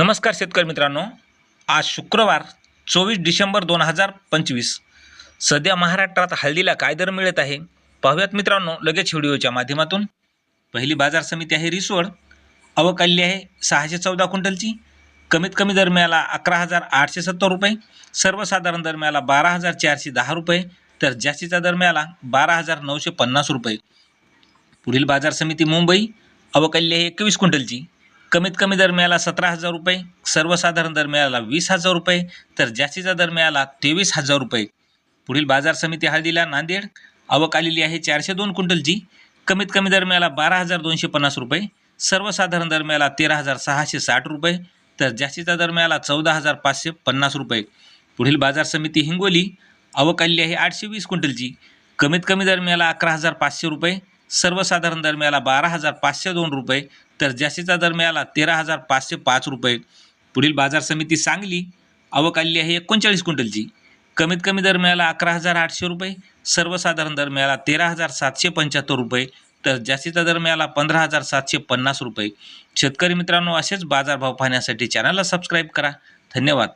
नमस्कार शेतकरी मित्रांनो. आज शुक्रवार चोवीस डिसेंबर दोन हजार पंचवीस. सध्या महाराष्ट्रात हळदीला काय दर मिळत आहे? पाहूयात मित्रांनो लगेच व्हिडिओच्या माध्यमातून. पहिली बाजार समिती आहे रिसोड अवकाल्य आहे सहाशे चौदा क्विंटलची. कमीत कमी दर मिळाला अकरा हजार आठशे सत्तर रुपये. सर्वसाधारण दर मिळाला बारा हजार चारशे दहा रुपये. तर जास्तीचा दर मिळाला बारा हजार नऊशे पन्नास रुपये. पुढील बाजार समिती मुंबई. अवकल्य हे एकवीस क्विंटलची. कमीत कमी दर मिळाला सतरा हजार रुपये सर्वसाधारण दर मिळाला वीस हजार रुपये तर जास्तीचा दर मिळाला तेवीस हजार रुपये. पुढील बाजार समिती हळदीला नांदेड आवक आलेली आहे चारशे दोन क्विंटलची कमीत कमी दर मिळाला बारा हजार दोनशे पन्नास रुपये सर्वसाधारण दर मिळाला तेरा हजार सहाशे साठ रुपये तर जास्तीचा दर मिळाला चौदा हजार पाचशे पन्नास रुपये. पुढील बाजार समिती हिंगोली अवकाल्य आहे आठशे वीस क्विंटलची कमीत कमी दर मिळाला अकरा हजार पाचशे रुपये सर्वसाधारण दर मिळाला बारा हजार पाचशे दोन रुपये तर जास्तीचा दर मिळाला तेरा हजार पाचशे पाच रुपये. पुढील बाजार समिती सांगली अवकाल्य आहे एकोणचाळीस क्विंटलची. कमीत कमी दर मिळाला अकरा हजार आठशे रुपये सर्वसाधारण दर मिळाला तेरा हजार सातशे पंच्याहत्तर रुपये तर जास्तीचा दर मिळाला पंधरा हजार सातशे पन्नास रुपये. शेतकरी मित्रांनो असेच बाजारभाव पाहण्यासाठी चॅनलला सबस्क्राईब करा. धन्यवाद.